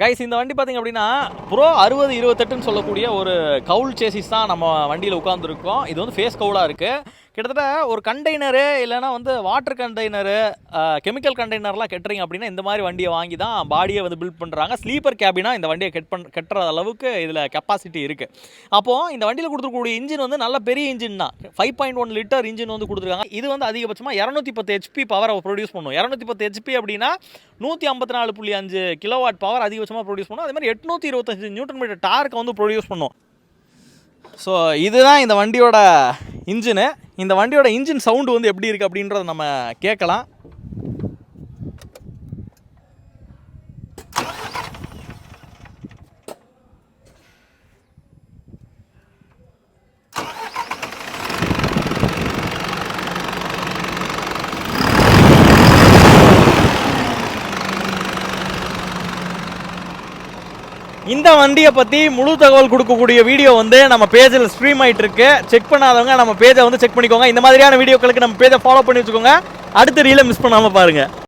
Guys இந்த வண்டி பார்த்தீங்க அப்படின்னா ப்ரோ அறுபது இருபத்தெட்டுன்னு சொல்லக்கூடிய ஒரு கவுல் சேசிஸ் தான் நம்ம வண்டியில் உட்காந்துருக்கோம் இது வந்து ஃபேஸ் கவுலாக இருக்குது கிட்டத்தட்ட ஒரு கண்டெய்னரு இல்லைனா வந்து வாட்டர் கண்டெய்னரு கெமிக்கல் கண்டெய்னர்லாம் கட்டுறீங்க அப்படின்னா இந்த மாதிரி வண்டியை வாங்கி தான் பாடியை வந்து பில்ட் பண்ணுறாங்க ஸ்லீப்பர் கேபினா இந்த வண்டியை கெட் பண் கட்டுற அளவுக்கு இதில் கெப்பாசிட்டி இருக்குது அப்போது இந்த வண்டியில் கொடுத்துருக்கூடிய இன்ஜின் வந்து நல்ல பெரிய இன்ஜின் தான். Five point one litre engine வந்து கொடுத்துருக்காங்க. இது வந்து அதிகபட்சமாக இரநூத்தி பத்து ஹெச்பி பவரை ப்ரொடியூஸ் பண்ணும். இரநூத்தி பத்து ஹெச்பி அப்படின்னா நூற்றி ஐம்பத்தி நாலு புள்ளி அஞ்சு கிலோவாட் பவர் அதிகபட்சமாக ப்ரொடியூஸ் பண்ணும். அதே மாதிரி எட்நூற்றி இருபத்தஞ்சு நியூட்டன் மீட்டர் டார்க்கை வந்து ப்ரொடியூஸ் பண்ணும். ஸோ இதுதான் இந்த வண்டியோட இன்ஜினு இந்த வண்டியோட இன்ஜின் சவுண்டு வந்து எப்படி இருக்குது அப்படின்றத நம்ம கேட்கலாம். இந்த வண்டியை பற்றி முழு தகவல் கொடுக்கக்கூடிய வீடியோ வந்து நம்ம பேஜில் ஸ்ட்ரீம் ஆகிட்டு இருக்கு செக் பண்ணாதவங்க நம்ம பேஜை வந்து செக் பண்ணிக்கோங்க. இந்த மாதிரியான வீடியோக்களுக்கு நம்ம பேஜை ஃபாலோ பண்ணி வச்சுக்கோங்க. அடுத்த ரீலை மிஸ் பண்ணாமல் பாருங்கள்